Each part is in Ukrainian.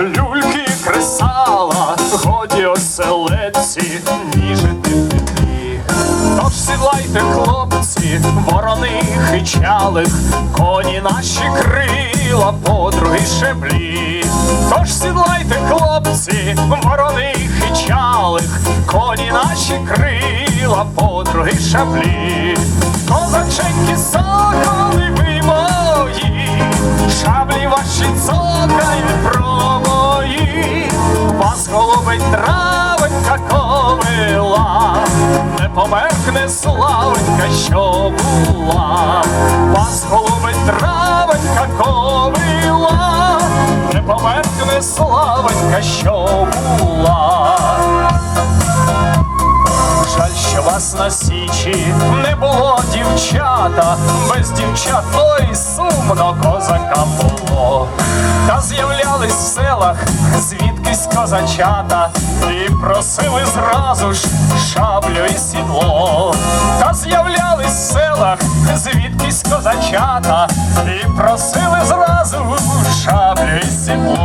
люльки кресала, годі оселедці, ніжити в теплі. Тож сідлайте, хлопці, ворони хичалих, коні наші крила, подруги шеблі. Тож сідлайте, хлопці, ворони хичалих, коні наші крила, подруги шаблі. Цокають про мої, вас голубить травенька ковила, не померкне славенька, що була, вас голубить травенька ковила, не померкне славенька, що була. Вас на січі не було дівчата, без дівчат ой сумно козакам було. З'являлись в селах звідкись козачата, і просили зразу ж шаблю і сідло. Та з'являлись в селах звідкись козачата, і просили зразу шаблю і сідло.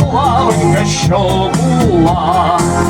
Славенька, що була.